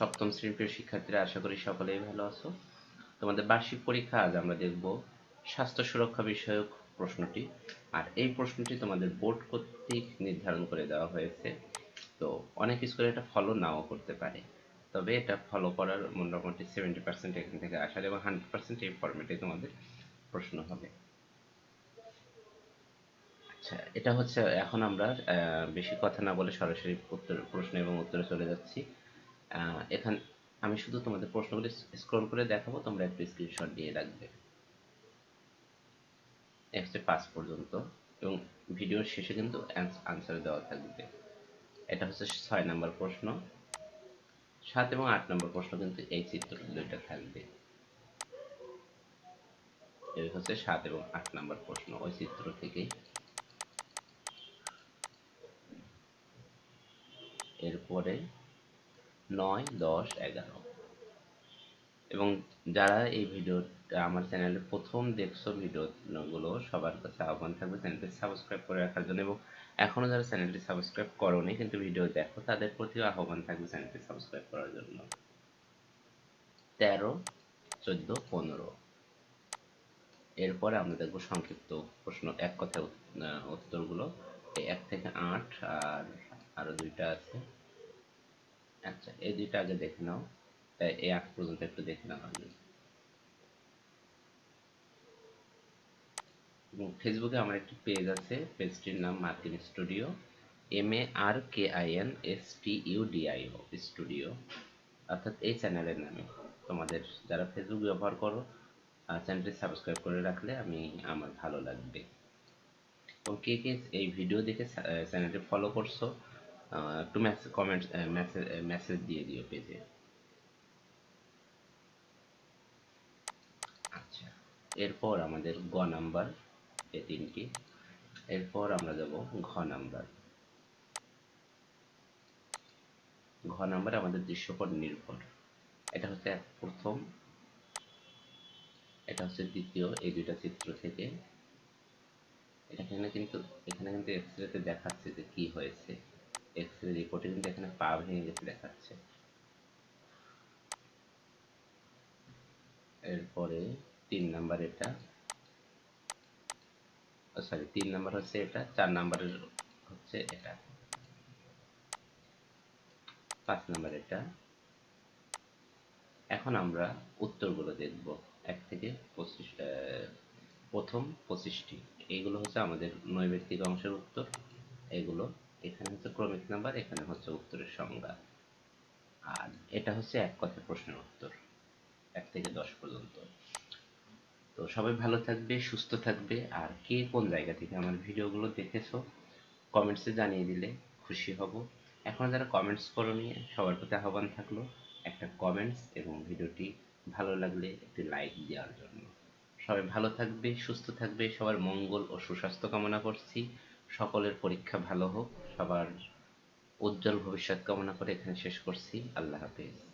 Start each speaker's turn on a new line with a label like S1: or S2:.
S1: সপ্তম শ্রেণির প্রিয় শিক্ষার্থীরা, আশা করি সকলেই ভালো আছো। তোমাদের বার্ষিক পরীক্ষা আজ আমরা দেখব স্বাস্থ্য সুরক্ষা বিষয়ক প্রশ্নটি। আর এই প্রশ্নটি তোমাদের বোর্ড কর্তৃক নির্ধারণ করে দেওয়া হয়েছে। তো অনেক স্কুলে এটা ফলো নাও করতে পারে। তবে এটা ফলো করার মোটামুটি সেভেন্টি পার্সেন্ট এখান থেকে আসার এবং হান্ড্রেড পার্সেন্ট এই ফর্মেটে তোমাদের প্রশ্ন হবে। আচ্ছা এটা হচ্ছে এখন আমরা বেশি কথা না বলে সরাসরি উত্তর, প্রশ্ন এবং উত্তরে চলে যাচ্ছি। এখান, আমি শুধু তোমাদের প্রশ্নগুলি স্ক্রল করে দেখাবো, তোমরা একটু স্ক্রিনশট দিয়ে রাখবে। হচ্ছে পাঁচ পর্যন্ত, এবং ভিডিওর শেষে কিন্তু আনসার দেওয়া থাকবে। এটা হচ্ছে ছয় নম্বর প্রশ্ন। সাত এবং আট নম্বর প্রশ্ন কিন্তু এই চিত্র দুইটা থাকবে। এই হচ্ছে সাত এবং আট নম্বর প্রশ্ন, ওই চিত্র থেকে এরপরে নয়, দশ, এগারো। এবং যারা এই ভিডিওটা আমার চ্যানেলে প্রথম দেখছ ভিডিওগুলো, সবার কাছে আহ্বান থাকবে চ্যানেলটি সাবস্ক্রাইব করে রাখার জন্য। এবং এখনও যারা চ্যানেলটি সাবস্ক্রাইব করোনি, কিন্তু ভিডিও দেখো, তাদের প্রতিও আহ্বান থাকবে চ্যানেলটি সাবস্ক্রাইব করার জন্য। তেরো, চোদ্দ, পনেরো। এরপরে আমরা দেখব সংক্ষিপ্ত প্রশ্ন, এক কথায় উত্তরগুলো। এক থেকে আট, আর আরও দুইটা আছে। আচ্ছা এই দুইটা আগে দেখে নাও। এই আট পর্যন্ত একটু দেখে নাও আগে ফেসবুকে আমার একটি পেজ আছে পেজটির নাম মার্কিন studio M A R K I N S T U D I O studio অর্থাৎ এই চ্যানেলের নামে। তোমাদের যারা ফেসবুক ব্যবহার করো চ্যানেলটি সাবস্ক্রাইব করে রাখলে আমি, আমার ভালো লাগবে। এবং কে কে এই ভিডিও দেখে চ্যানেলটি ফলো করছ একটু মেসেজ কমেন্ট মেসেজ দিয়ে দিও পেজে আচ্ছা এরপর আমাদের গ নাম্বার এই তিনটি। এরপর আমরা যাব ঘ নাম্বার ঘ নাম্বার আমাদের দৃশ্যপট নির্ভর। এটা হচ্ছে প্রথম, এটা হচ্ছে দ্বিতীয়, এই দুইটা চিত্র থেকে। এখানে কিন্তু এখানে কিন্তু এক্সরেতে দেখাচ্ছে যে কি হয়েছে এক্স রে রিপোর্টে কিন্তু এখানে পা ভেঙে গেছে দেখাচ্ছে। এরপরে তিন নাম্বার এটা সরি তিন নাম্বার হচ্ছে এটা, চার নাম্বারের হচ্ছে এটা। পাঁচ নাম্বার এটা। এখন আমরা উত্তরগুলো দেখব। এক থেকে পঁচিশ প্রথম পঁচিশটি। এইগুলো হচ্ছে আমাদের নৈবেত্তিক অংশের উত্তর। এগুলো এখানে হচ্ছে ক্রমিক নাম্বার, এখানে হচ্ছে উত্তরের সংজ্ঞা। আর এটা হচ্ছে এক কথা প্রশ্নের উত্তর, এক থেকে দশ পর্যন্ত। তো সবাই ভালো থাকবে, সুস্থ থাকবে, আর কে কোন জায়গা থেকে আমার ভিডিওগুলো দেখেছ কমেন্টসে জানিয়ে দিলে খুশি হব। এখন যারা কমেন্টস করো নিয়ে সবার প্রতি আহ্বান থাকল, একটা কমেন্টস এবং ভিডিওটি ভালো লাগলে একটি লাইক দেওয়ার জন্য। সবাই ভালো থাকবে, সুস্থ থাকবে, সবার মঙ্গল ও সুস্বাস্থ্য কামনা করছি। সকলের পরীক্ষা ভালো হোক সবার উজ্জ্বল ভবিষ্যৎ কামনা করে এখানে শেষ করছি। আল্লাহ হাফিজ।